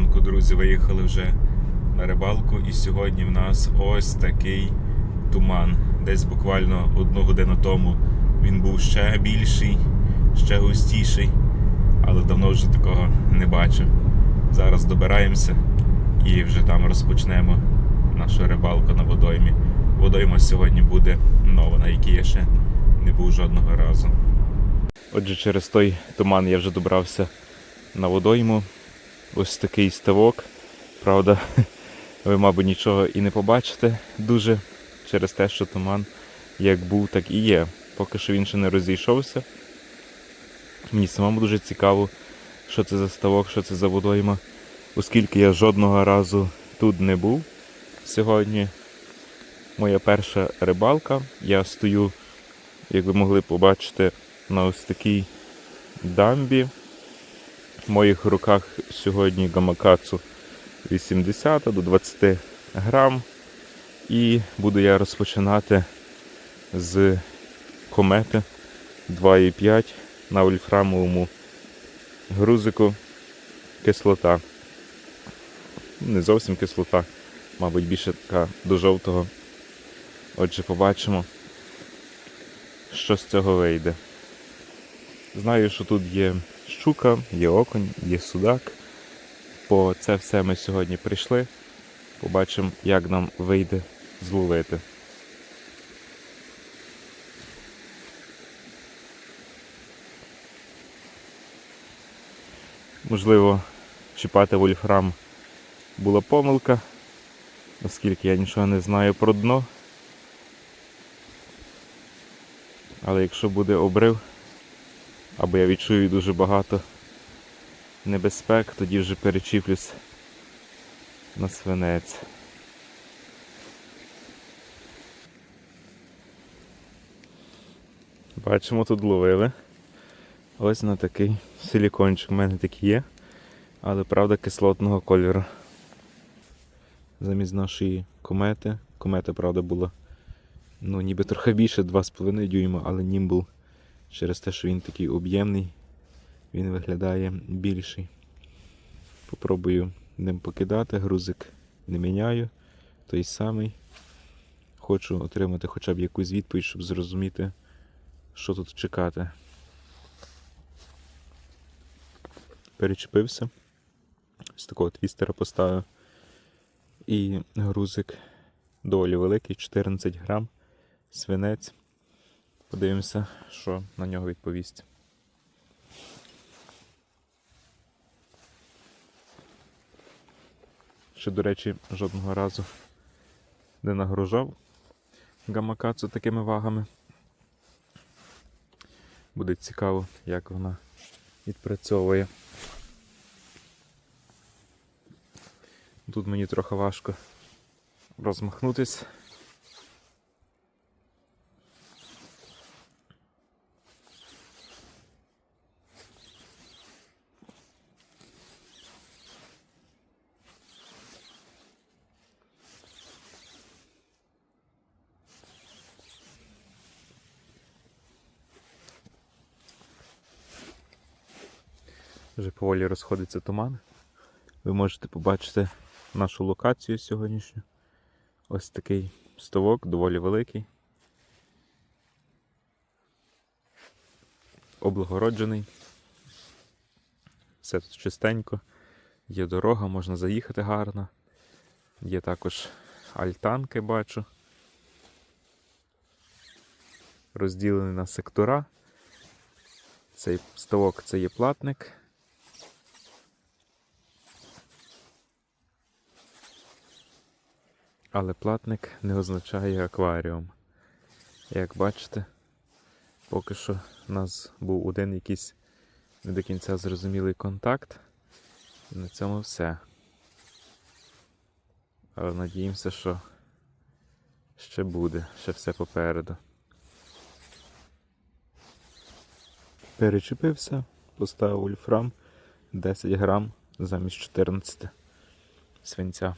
ранку, друзі, виїхали вже на рибалку, і сьогодні в нас ось такий туман. Десь буквально одну годину тому він був ще більший, ще густіший, але давно вже такого не бачив. Зараз добираємося і вже там розпочнемо нашу рибалку на водоймі. Водойма сьогодні буде нова, на якій я ще не був жодного разу. Отже, через той туман я вже добрався на водойму. Ось такий ставок. Правда, ви, мабуть, нічого і не побачите дуже через те, що туман як був, так і є. Поки що він ще не розійшовся. Мені самому дуже цікаво, що це за ставок, що це за водойма, оскільки я жодного разу тут не був сьогодні. Моя перша рибалка. Я стою, як ви могли побачити, на ось такій дамбі. В моїх руках сьогодні гамакацу 80 до 20 грам. І буду я розпочинати з комети 2,5 на вольфрамовому грузику кислота. Не зовсім кислота, мабуть, більше така до жовтого. Отже, побачимо, що з цього вийде. Знаю, що тут є щука, є оконь, є судак. По це все ми сьогодні прийшли. Побачимо, як нам вийде зловити. Можливо, чіпати вольфрам була помилка, оскільки я нічого не знаю про дно. Але якщо буде обрив, або я відчую дуже багато небезпек, тоді вже перечіплюсь на свинець. Бачимо, тут ловили. Ось на такий силікончик. У мене такий є, але правда кислотного кольору. Замість нашої комети. Комета, правда, була ну, ніби трохи більше 2,5 дюйма, але німбл через те, що він такий об'ємний, він виглядає більший. Попробую ним покидати, грузик не міняю, той самий. Хочу отримати хоча б якусь відповідь, щоб зрозуміти, що тут чекати. Перечепився. З такого твістера поставив. І грузик доволі великий, 14 грам, свинець. Подивимося, що на нього відповість. Ще, до речі, жодного разу не нагружав гамакацу такими вагами. Буде цікаво, як вона відпрацьовує. Тут мені трохи важко розмахнутись. Вже поволі розходиться туман. Ви можете побачити нашу локацію сьогоднішню. Ось такий ставок, доволі великий. Облагороджений. Все тут чистенько. Є дорога, можна заїхати гарно. Є також альтанки, бачу. Розділений на сектора. Цей ставок це є платник. Але платник не означає акваріум. Як бачите, поки що у нас був один якийсь не до кінця зрозумілий контакт. І на цьому все. Але надіємося, що ще буде, ще все попереду. Перечепився, поставив ульфрам 10 грам замість 14 свинця.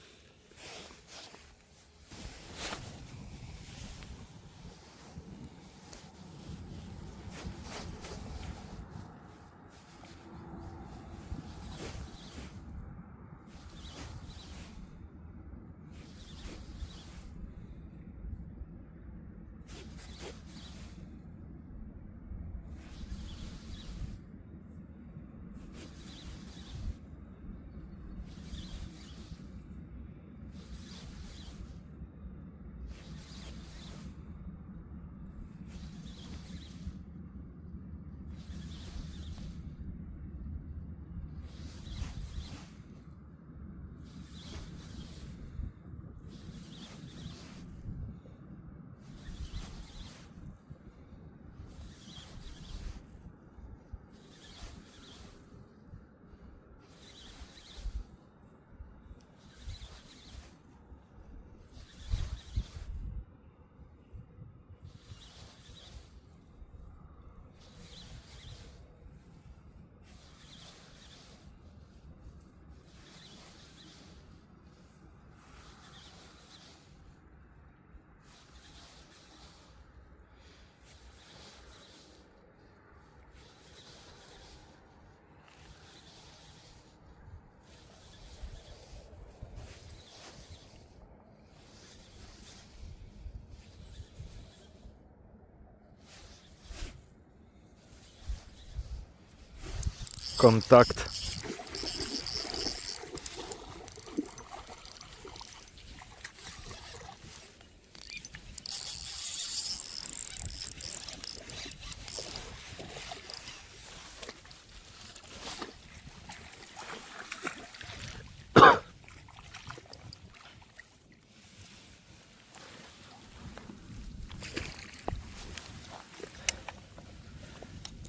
Контакт.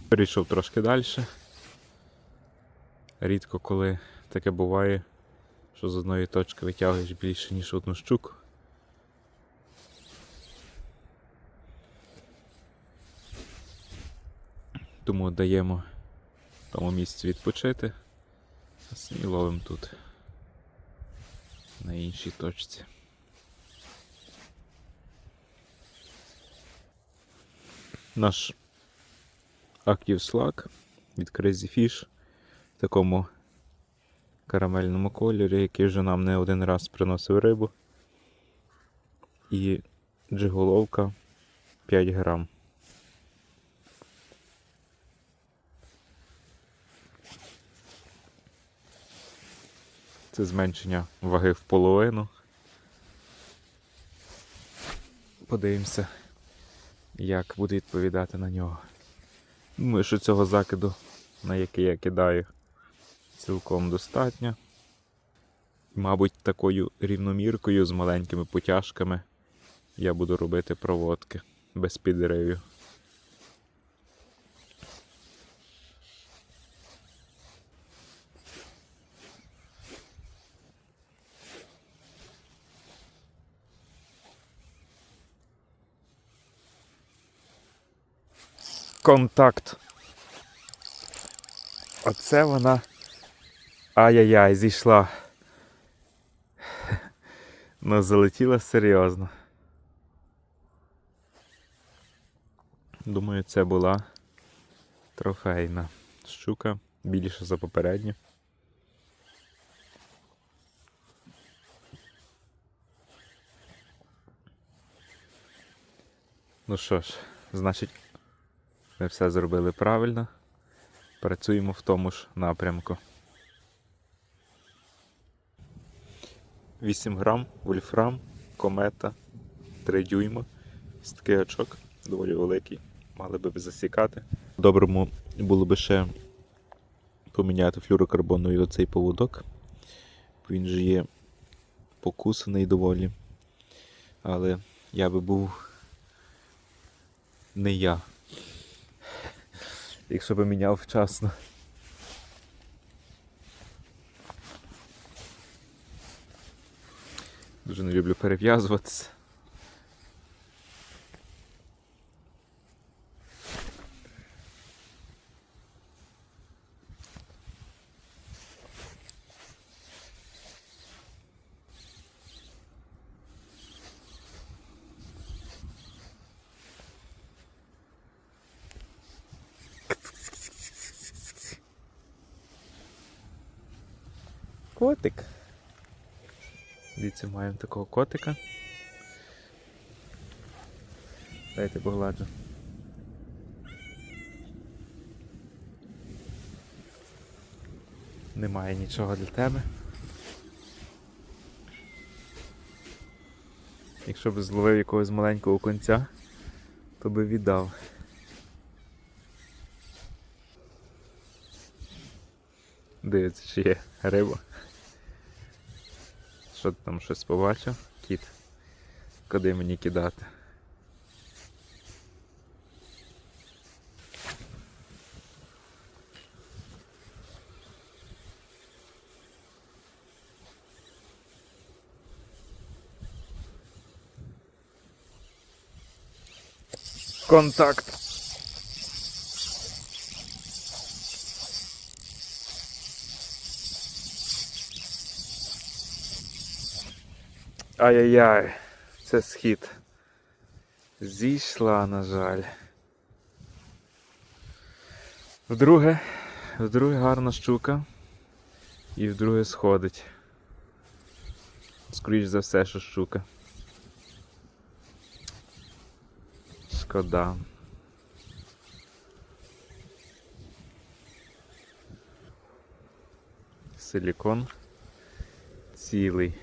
Перейшов трошки далі. Рідко коли таке буває, що з одної точки витягуєш більше, ніж одну щуку. Тому даємо тому місці відпочити, а самі ловимо тут, на іншій точці. Наш Active Slack від Crazy Fish такому карамельному кольорі, який вже нам не один раз приносив рибу. І джиголовка 5 грам. Це зменшення ваги в половину. Подивимося, як буде відповідати на нього. Думаю, що цього закиду, на який я кидаю, цілком достатньо. Мабуть, такою рівноміркою з маленькими потяжками я буду робити проводки без підривів. Контакт. Оце вона. Ай-яй-яй, зійшла. Ну, залетіла серйозно. Думаю, це була трофейна щука, більша за попередню. Ну що ж, значить, ми все зробили правильно. Працюємо в тому ж напрямку. 8 грам, вольфрам, комета, 3 дюйма. Ось такий очок, доволі великий. Мали би засікати. Доброму було би ще поміняти флюрокарбоновий оцей поводок. Він же є покусаний доволі. Але я би був не я. Якщо би міняв вчасно. Дуже не люблю перев'язуватися. Котик. Дивіться, маємо такого котика. Дайте погладжу. Немає нічого для тебе. Якщо б зловив якогось маленького конця, то би віддав. Дивіться, чи є риба. Що ти там щось побачив? Кіт. Куди мені кидати? Контакт. Ай-яй-яй, це схід. Зійшла, на жаль. Вдруге, вдруге гарна щука. І вдруге сходить. Скоріш за все, що щука. Шкода. Силікон цілий.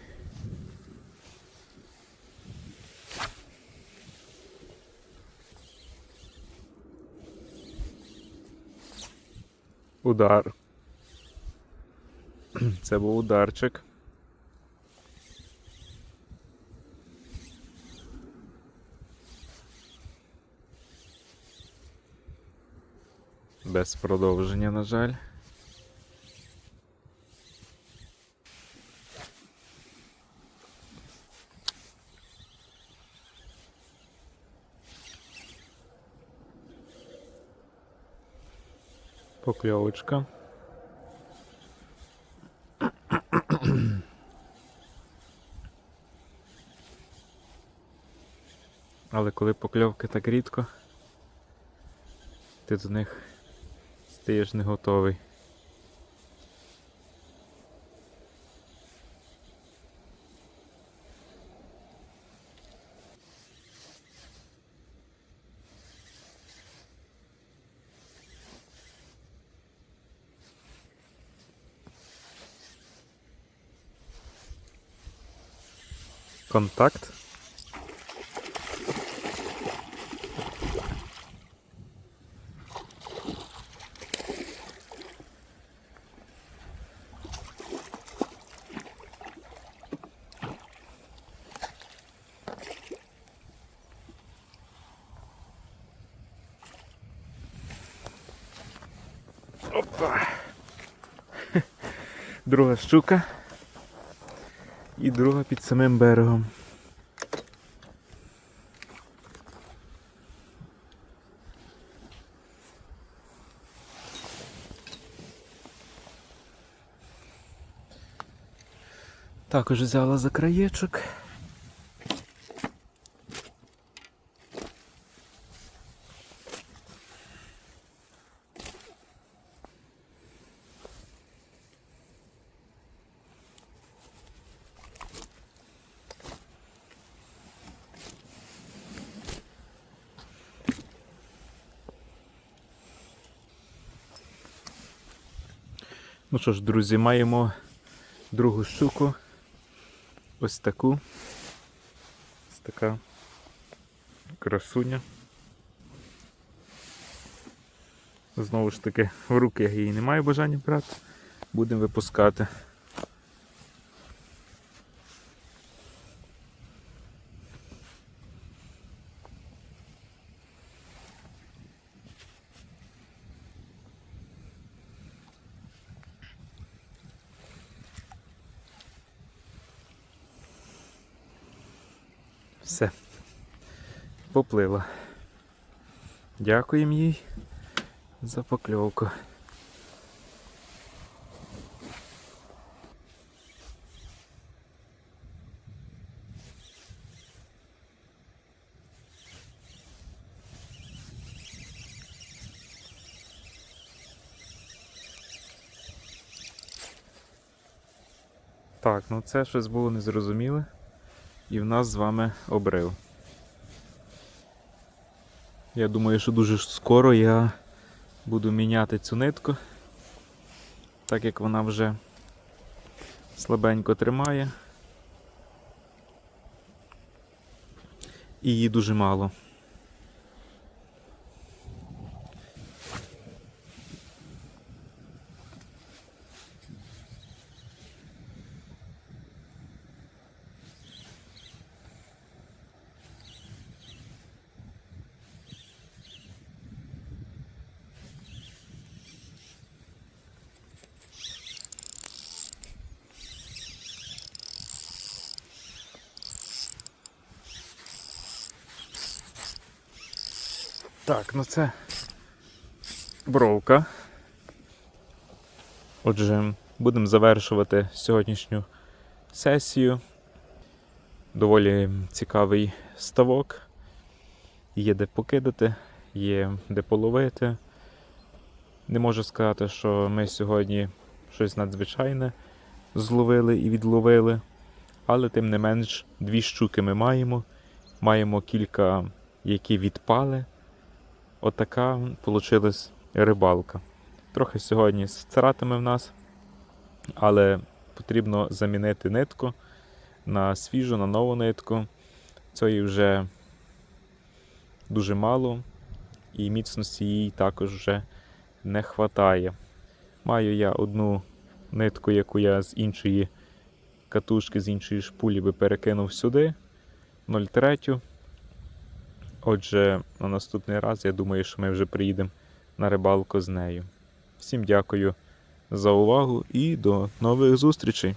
Удар. Це був ударчик. Без продовження, на жаль. Покльовочка. Але коли покльовки так рідко, ти до них стаєш не готовий. Контакт. Опа. Друга щука. І друга під самим берегом. Також взяла за краєчок. Ну що ж, друзі, маємо другу щуку. Ось таку. Ось така красуня. Знову ж таки, в руки я її не маю бажання брати. Будемо випускати. Все. Поплила. Дякуємо їй за покльовку. Так, ну це щось було незрозуміле. І в нас з вами обрив. Я думаю, що дуже скоро я буду міняти цю нитку, так як вона вже слабенько тримає. І її дуже мало. Так, ну це бровка. Отже, будемо завершувати сьогоднішню сесію. Доволі цікавий ставок. Є де покидати, є де половити. Не можу сказати, що ми сьогодні щось надзвичайне зловили і відловили, але тим не менш дві щуки ми маємо. Маємо кілька, які відпали. Отака вийшла рибалка. Трохи сьогодні з втратами в нас, Але потрібно замінити нитку на свіжу, на нову нитку. Цієї вже дуже мало, і міцності їй також вже не вистачає. Маю я одну нитку, яку я з іншої катушки, з іншої шпулі би перекинув сюди 0,3. Отже, на наступний раз я думаю, що ми вже приїдемо на рибалку з нею. Всім дякую за увагу і до нових зустрічей!